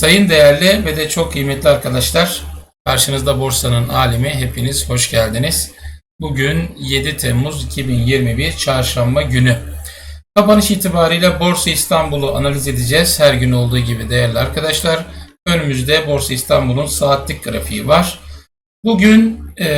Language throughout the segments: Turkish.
Sayın değerli ve de çok kıymetli arkadaşlar, karşınızda borsanın alemi hepiniz hoş geldiniz. Bugün 7 Temmuz 2021 Çarşamba günü. Kapanış itibariyle Borsa İstanbul'u analiz edeceğiz. Her gün olduğu gibi değerli arkadaşlar. Önümüzde Borsa İstanbul'un saatlik grafiği var. Bugün e,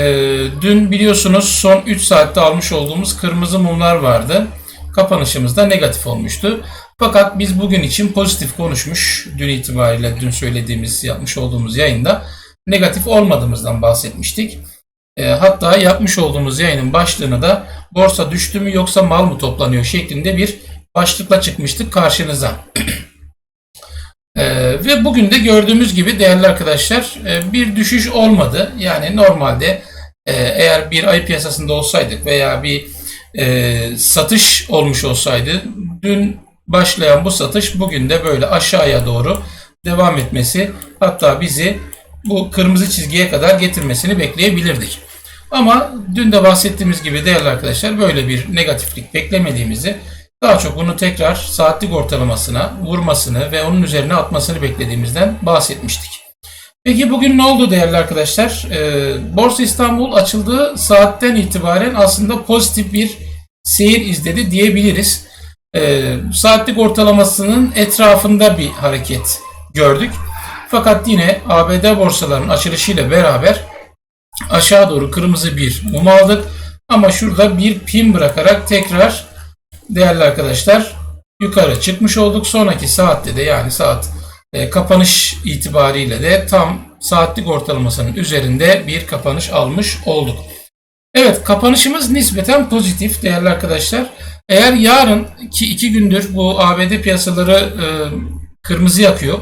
dün biliyorsunuz son 3 saatte almış olduğumuz kırmızı mumlar vardı. Kapanışımızda negatif olmuştu. Fakat biz bugün için pozitif konuşmuş. Dün itibariyle dün söylediğimiz yapmış olduğumuz yayında negatif olmadığımızdan bahsetmiştik. E, hatta yapmış olduğumuz yayının başlığını da borsa düştü mü yoksa mal mı toplanıyor şeklinde bir başlıkla çıkmıştık karşınıza. E, ve bugün de gördüğümüz gibi değerli arkadaşlar e, bir düşüş olmadı. Yani normalde e, eğer bir ay piyasasında olsaydık veya bir e, satış olmuş olsaydı dün başlayan bu satış bugün de böyle aşağıya doğru devam etmesi hatta bizi bu kırmızı çizgiye kadar getirmesini bekleyebilirdik. Ama dün de bahsettiğimiz gibi değerli arkadaşlar böyle bir negatiflik beklemediğimizi daha çok bunu tekrar saatlik ortalamasına vurmasını ve onun üzerine atmasını beklediğimizden bahsetmiştik. Peki bugün ne oldu değerli arkadaşlar? Ee, Borsa İstanbul açıldığı saatten itibaren aslında pozitif bir seyir izledi diyebiliriz. Ee, saatlik ortalamasının etrafında bir hareket gördük. Fakat yine ABD borsalarının açılışıyla beraber aşağı doğru kırmızı bir mum aldık. Ama şurada bir pin bırakarak tekrar değerli arkadaşlar yukarı çıkmış olduk. Sonraki saatte de yani saat e, kapanış itibariyle de tam saatlik ortalamasının üzerinde bir kapanış almış olduk. Evet kapanışımız nispeten pozitif değerli arkadaşlar. Eğer yarın ki iki gündür bu ABD piyasaları e, kırmızı yakıyor.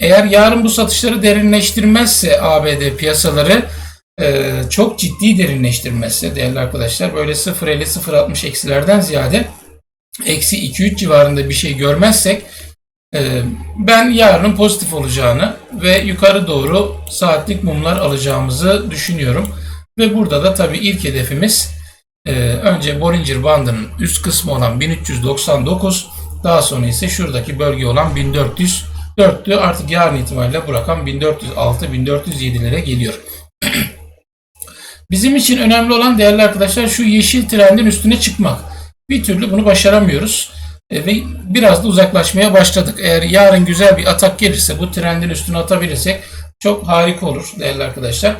Eğer yarın bu satışları derinleştirmezse ABD piyasaları e, çok ciddi derinleştirmezse değerli arkadaşlar böyle 0.50 0.60 eksilerden ziyade eksi 2-3 civarında bir şey görmezsek e, ben yarının pozitif olacağını ve yukarı doğru saatlik mumlar alacağımızı düşünüyorum. Ve burada da tabii ilk hedefimiz e, önce Bollinger bandının üst kısmı olan 1399 daha sonra ise şuradaki bölge olan 1400 4'tü artık yarın itibariyle bu rakam 1406-1407'lere geliyor. Bizim için önemli olan değerli arkadaşlar şu yeşil trendin üstüne çıkmak. Bir türlü bunu başaramıyoruz. E, ve biraz da uzaklaşmaya başladık. Eğer yarın güzel bir atak gelirse bu trendin üstüne atabilirsek çok harika olur değerli arkadaşlar.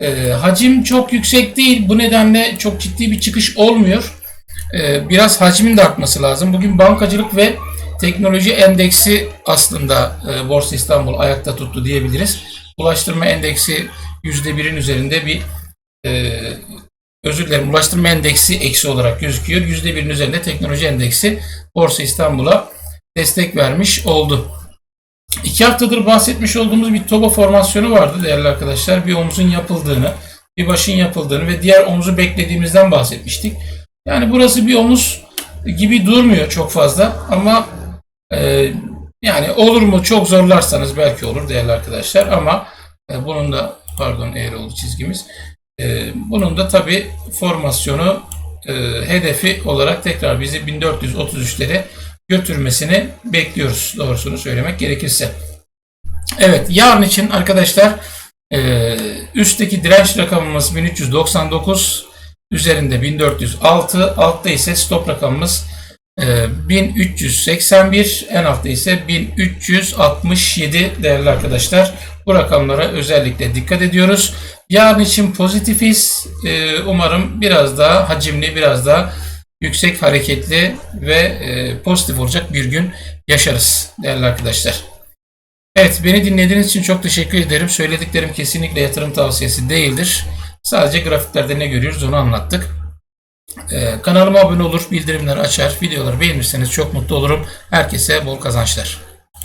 E, hacim çok yüksek değil. Bu nedenle çok ciddi bir çıkış olmuyor. E, biraz hacmin de artması lazım. Bugün bankacılık ve teknoloji endeksi aslında e, Borsa İstanbul ayakta tuttu diyebiliriz. Ulaştırma endeksi %1'in üzerinde bir e, özür dilerim ulaştırma endeksi eksi olarak gözüküyor. %1'in üzerinde teknoloji endeksi Borsa İstanbul'a destek vermiş oldu. İki haftadır bahsetmiş olduğumuz bir toba formasyonu vardı değerli arkadaşlar. Bir omuzun yapıldığını, bir başın yapıldığını ve diğer omuzu beklediğimizden bahsetmiştik. Yani burası bir omuz gibi durmuyor çok fazla ama e, yani olur mu çok zorlarsanız belki olur değerli arkadaşlar ama e, bunun da pardon eğer oldu çizgimiz. E, bunun da tabi formasyonu e, hedefi olarak tekrar bizi 1433'lere götürmesini bekliyoruz doğrusunu söylemek gerekirse. Evet yarın için arkadaşlar e, üstteki direnç rakamımız 1399 üzerinde 1406 altta ise stop rakamımız e, 1381 en altta ise 1367 değerli arkadaşlar. Bu rakamlara özellikle dikkat ediyoruz. Yarın için pozitifiz. E, umarım biraz daha hacimli, biraz daha yüksek hareketli ve e, pozitif olacak bir gün yaşarız değerli arkadaşlar. Evet beni dinlediğiniz için çok teşekkür ederim. Söylediklerim kesinlikle yatırım tavsiyesi değildir. Sadece grafiklerde ne görüyoruz onu anlattık. Ee, kanalıma abone olur, bildirimleri açar, videoları beğenirseniz çok mutlu olurum. Herkese bol kazançlar.